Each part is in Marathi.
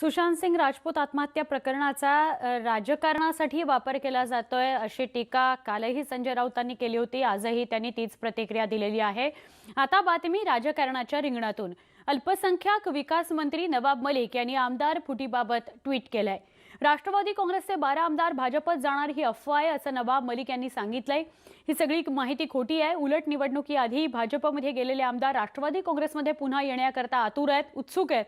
सुशांत सिंग राजपूत आत्महत्या प्रकरणाचा राजकारणासाठी वापर केला जातोय अशी टीका कालही संजय राऊतांनी केली होती. आजही त्यांनी तीच प्रतिक्रिया दिलेली आहे. आता बातमी राजकारणाच्या रिंगणातून. अल्पसंख्याक विकास मंत्री नवाब मलिक यांनी आमदार फुटीबाबत ट्विट केलंय. राष्ट्रवादी काँग्रेसचे बारा आमदार भाजपत जाणार ही अफवा आहे असं नवाब मलिक यांनी सांगितलंय. ही सगळी माहिती खोटी आहे. उलट निवडणुकीआधी भाजपमध्ये गेलेले आमदार राष्ट्रवादी काँग्रेसमध्ये पुन्हा येण्याकरता आतुर आहेत उत्सुक आहेत.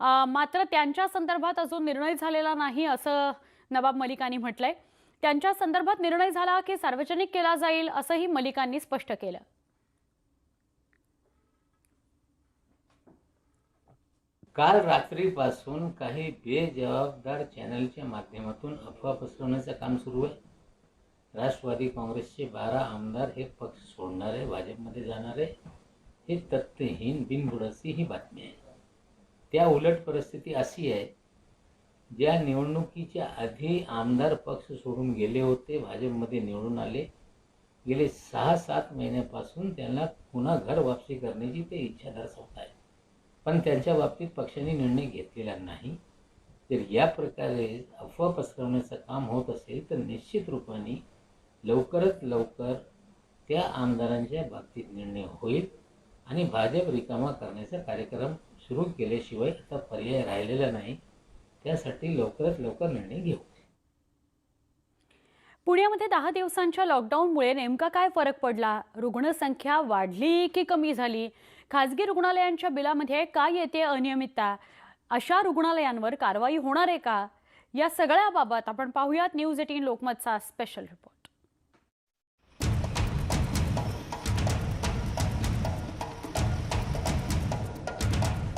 मात्र त्यांच्या संदर्भात अजून निर्णय झालेला नाही असं नवाब मलिकांनी म्हटलंय. त्यांच्या संदर्भात निर्णय झाला की सार्वजनिक केला जाईल असंही मलिकांनी स्पष्ट केलं. काल रात्रीपासून काही बेजबाबदार चॅनलच्या माध्यमातून अफवा पसरवण्याचं काम सुरू आहे. राष्ट्रवादी काँग्रेसचे बारा आमदार हे पक्ष सोडणारे भाजपमध्ये जाणारे हे तथ्यहीन बिनबुडसी ही बातमी आहे. त्या उलट परिस्थिती अशी आहे ज्या निवडणुकीच्या आधी आमदार पक्ष सोडून गेले होते भाजपमध्ये निवडून आले. गेले सहा सात महिन्यापासून त्यांना पुन्हा घर वापसी करण्याची ते इच्छा दर्शवत आहे पण त्यांच्या बाबतीत पक्षाने निर्णय घेतलेला नाही. जर या प्रकारे अफवा पसरवण्याचं काम होत असेल तर निश्चित रूपाने लवकरात लवकर त्या आमदारांच्या बाबतीत निर्णय होईल आणि भाजप रिकामा करण्याचा कार्यक्रम सुरू केल्याशिवाय आता पर्याय राहिलेला नाही. त्यासाठी लवकरात लवकर निर्णय घेऊ. पुण्यामध्ये दहा दिवसांच्या लॉकडाऊनमुळे नेमका काय फरक पडला? रुग्णसंख्या वाढली की कमी झाली? खाजगी रुग्णालयांच्या बिलामध्ये काय येते अनियमितता? अशा रुग्णालयांवर कारवाई होणार आहे का? या सगळ्याबाबत आपण पाहूयात न्यूज एटीन लोकमतचा स्पेशल रिपोर्ट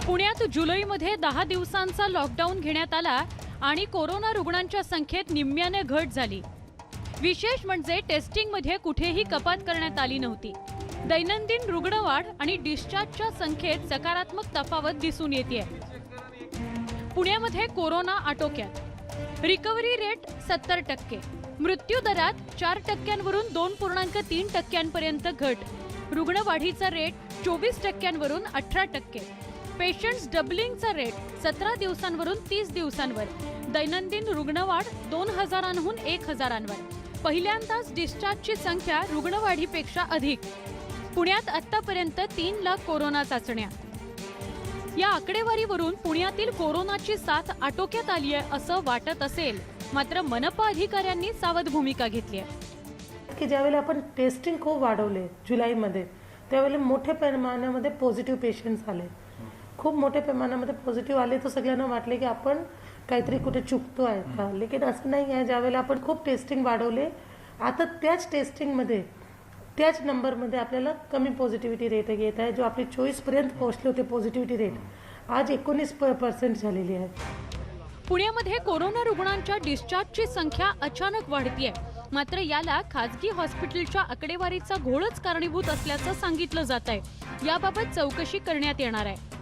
पुण्यात जुलैमध्ये दहा दिवसांचा लॉकडाऊन घेण्यात आला आणि कोरोना रुग्णांच्या संख्येत निम्म्याने घट झाली. विशेष म्हणजे टेस्टिंगमध्ये कुठेही कपात करण्यात आली नव्हती. दैनंदिन रुग्णवाढ आणि डिस्चार्जच्या संख्येत सकारात्मक तफावत दिसून येते पुण्यामध्ये कोरोना आटोक्यात. रिकव्हरी रेट सत्तर टक्के. मृत्यू दरात चार टक्क्यांवरून दोन पूर्णांक तीन टक्क्यांपर्यंत घट. रुग्णवाढीचा रेट चोवीस टक्क्यांवरून अठरा टक्के. पेशंट्स डबलिंगचा रेट सतरा दिवसांवरून तीस दिवसांवर. दैनंदिन रुग्णवाढ दोन हजारांहून एक हजारांवर. पहिल्यांदाच डिस्चार्जची संख्या रुग्णवाढीपेक्षा अधिक. पुण्यात आतापर्यंत तीन लाख कोरोना चाचण्या. या आकडेवारीवरून पुण्यातील कोरोनाची साथ आटोक्यात आली आहे असं वाटत असेल. मात्र मनपा अधिकाऱ्यांनी सावध भूमिका घेतली आहे. की ज्यावेळेला आपण टेस्टिंग खूप वाढवले जुलैमध्ये त्यावेळेला मोठ्या प्रमाणामध्ये पॉझिटिव्ह पेशंट्स आले. खूप मोठ्या प्रमाणामध्ये पॉझिटिव्ह आले तर सगळ्यांना वाटले की आपण काहीतरी कुठे चुकतो आहे का? लेकिन असं नाही आहे ज्यावेळेला आपण खूप टेस्टिंग वाढवले आता त्याच टेस्टिंगमध्ये त्याच नंबरमध्ये आपल्याला कमी पॉझिटिव्हिटी रेट येत आहे जो आपले चोवीसपर्यंत पोहोचले होते पॉझिटिव्हिटी रेट आज एकोणीस पर्सेंट झालेली आहे. पुण्यामध्ये कोरोना रुग्णांच्या डिस्चार्जची संख्या अचानक वाढतीये. मात्र याला खासगी हॉस्पिटलच्या आकडेवारीचा घोळच कारणीभूत असल्याचं सांगितलं जात आहे याबाबत चौकशी करण्यात येणार आहे.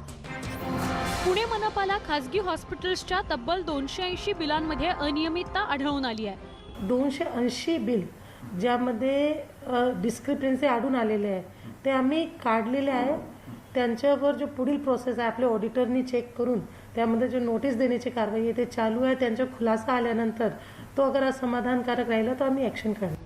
पुणे मनपाला खासगी हॉस्पिटल्सच्या तब्बल दोनशे ऐंशी बिलांमध्ये अनियमितता आढळून आली आहे. दोनशे ऐंशी बिल ज्यामध्ये डिस्क्रिपन्सी आढळून आलेले आहे. ते आम्ही काढलेले आहे. त्यांच्यावर जो पुढील प्रोसेस आहे आपल्या ऑडिटरनी चेक करून त्यामध्ये जो नोटीस देण्याची कारवाई आहे ते चालू आहे. त्यांचा खुलासा आल्यानंतर तो अगर असमाधानकारक राहिला तर आम्ही ॲक्शन करणार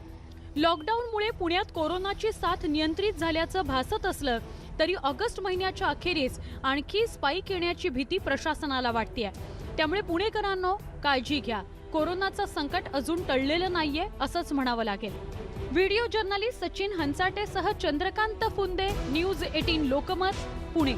लॉकडाऊनमुळे पुण्यात कोरोनाची साथ नियंत्रित झाल्याचं भासत असलं तरी ऑगस्ट महिन्याच्या अखेरीस आणखी स्पाईक येण्याची भीती प्रशासनाला वाटते त्यामुळे पुणेकरांनो काळजी घ्या. कोरोनाचं संकट अजून टळलेलं नाहीये असंच म्हणावं लागेल. व्हिडिओ जर्नलिस्ट सचिन हंसाटेसह चंद्रकांत फुंदे न्यूज एटीन लोकमत पुणे.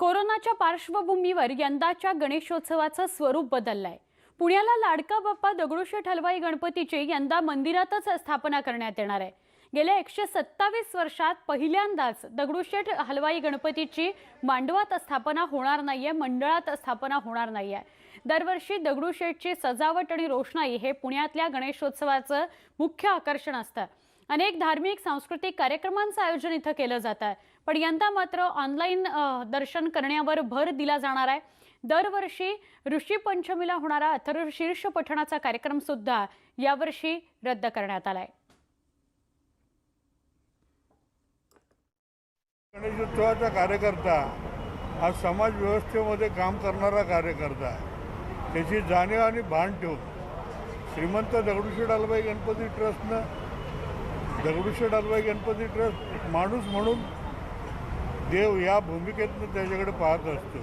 कोरोनाच्या पार्श्वभूमीवर यंदाच्या गणेशोत्सवाचं स्वरूप बदललंय. पुण्याला लाडका बाप्पा दगडूशेठ हलवाई गणपतीची यंदा मंदिरातच स्थापना करण्यात येणार आहे. गेल्या एकशे सत्तावीस वर्षात पहिल्यांदाच दगडूशेठ हलवाई गणपतीची मांडवात स्थापना होणार नाहीये मंडळात स्थापना होणार नाहीये. दरवर्षी दगडूशेठची सजावट आणि रोषणाई हे पुण्यातल्या गणेशोत्सवाचं मुख्य आकर्षण असतं. अनेक धार्मिक सांस्कृतिक कार्यक्रमांचं आयोजन इथं केलं जात. आहे पण यंदा मात्र ऑनलाईन दर्शन करण्यावर भर दिला जाणार आहे. दरवर्षी ऋषीपंचमीला होणारा अथर्व शीर्ष पठणाचा कार्यक्रम सुद्धा यावर्षी रद्द करण्यात आलाय. गणेशोत्सवाचा कार्यकर्ता हा समाज व्यवस्थेमध्ये काम करणारा कार्यकर्ता आहे. त्याची जाणीव आणि भान ठेवून श्रीमंत दगडूशेठ हलबाई गणपती ट्रस्टनं दगडूशेठ हलबाई गणपती ट्रस्ट माणूस म्हणून देव या भूमिकेतनं त्याच्याकडे पाहत असतो.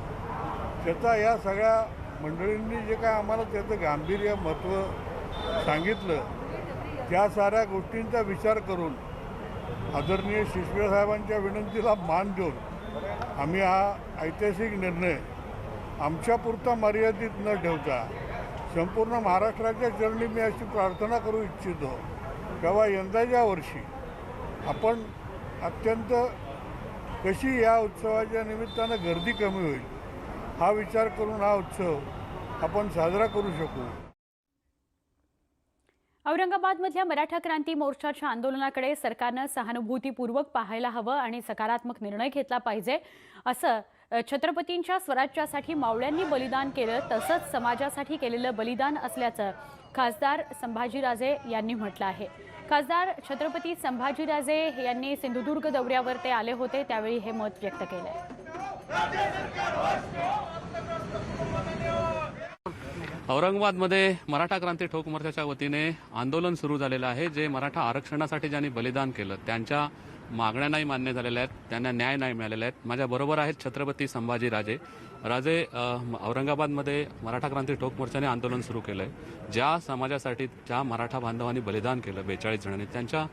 त्याचा या सगळ्या मंडळींनी जे काय आम्हाला त्याचं गांभीर्य महत्त्व सांगितलं त्या साऱ्या गोष्टींचा विचार करून आदरणीय शिशवे साहेबांच्या विनंतीला मान देऊन आम्ही हा ऐतिहासिक निर्णय आमच्यापुरता मर्यादित न ठेवता संपूर्ण महाराष्ट्राच्या चरणी मी अशी प्रार्थना करू इच्छितो तेव्हा यंदाच्या वर्षी आपण अत्यंत कशी या उत्सवाच्या निमित्तानं गर्दी कमी होईल हा विचार करून हा उत्सव आपण साजरा करू शकू. औरंगाबादमधल्या मराठा क्रांती मोर्चाच्या आंदोलनाकडे सरकारनं सहानुभूतीपूर्वक पाहायला हवं आणि सकारात्मक निर्णय घेतला पाहिजे असं छत्रपतींच्या स्वराज्यासाठी मावळ्यांनी बलिदान केलं तसंच समाजासाठी केलेलं बलिदान असल्याचं खासदार संभाजीराजे यांनी म्हटलं आहे. खासदार छत्रपती संभाजीराजे यांनी सिंधुदुर्ग दौऱ्यावर ते आले होते त्यावेळी हे मत व्यक्त केलंय. औरंगाबादमध्ये मराठा क्रांती ठोक मोर्चाच्या वतीने आंदोलन सुरू झालेलं आहे जे मराठा आरक्षणासाठी ज्यांनी बलिदान केलं त्यांच्या मागण्या नाही मान्य झालेल्या आहेत त्यांना न्याय नाही मिळालेला आहेत माझ्या बरोबर आहेत छत्रपती संभाजी राजे. राजे औरंगाबादमध्ये मराठा क्रांती ठोक मोर्चाने आंदोलन सुरू केलं आहे ज्या समाजासाठी ज्या मराठा बांधवांनी बलिदान केलं बेचाळीस जणांनी त्यांच्या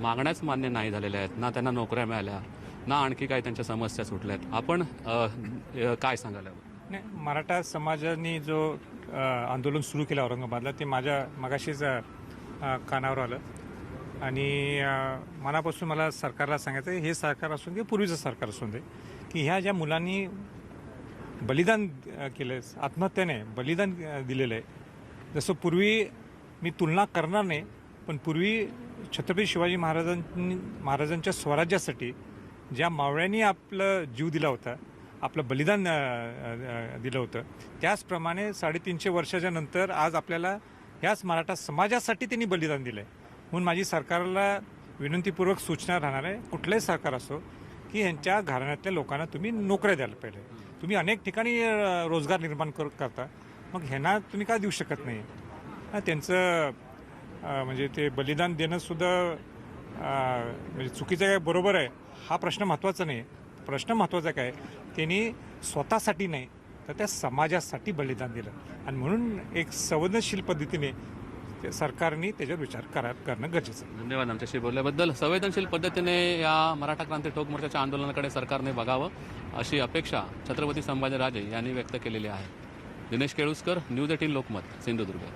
मागण्याच मान्य नाही झालेल्या आहेत. ना त्यांना नोकऱ्या मिळाल्या ना आणखी काही त्यांच्या समस्या सुटल्या आहेत. आपण काय सांगायला मराठा समाजाने जो आंदोलन सुरू केलं औरंगाबादला. ते माझ्या मगाशीच कानावर आलं. आणि मनापासून मला सरकारला सांगायचं आहे, हे सरकार असून दे पूर्वीचं सरकार असून दे की ह्या ज्या मुलांनी बलिदान केलं केलं आत्महत्याने बलिदान दिलेलं आहे. जसं पूर्वी मी तुलना करणार नाही पण पूर्वी छत्रपती शिवाजी महाराजांनी महाराजांच्या स्वराज्यासाठी ज्या मावळ्यांनी आपलं जीव दिला होता आपलं बलिदान दिलं होतं. त्याचप्रमाणे साडेतीनशे वर्षाच्या नंतर आज आपल्याला ह्याच मराठा समाजासाठी त्यांनी बलिदान दिलं आहे म्हणून माझी सरकारला विनंतीपूर्वक सूचना राहणार आहे कुठलंही सरकार असो की ह्यांच्या घराण्यातल्या लोकांना तुम्ही नोकऱ्या द्यायला पाहिजे. तुम्ही अनेक ठिकाणी रोजगार निर्माण कर करता. मग ह्यांना तुम्ही का देऊ शकत नाही? त्यांचं म्हणजे ते बलिदान देणंसुद्धा म्हणजे चुकीचं काय बरोबर आहे हा प्रश्न महत्त्वाचा नाही. प्रश्न महत्त्वाचा काय त्यांनी स्वतःसाठी नाही तर त्या समाजासाठी बलिदान दिलं. आणि म्हणून एक संवेदनशील पद्धतीने ते सरकारने त्याच्यावर विचार करा करणं गरजेचं आहे. धन्यवाद आमच्याशी बोलल्याबद्दल. संवेदनशील पद्धतीने या मराठा क्रांती ठोक मोर्चाच्या आंदोलनाकडे सरकारने बघावं अशी अपेक्षा छत्रपती संभाजीराजे यांनी व्यक्त केलेली आहे. Dinesh Keluskar News eighteen Lokmat Sindhudurg.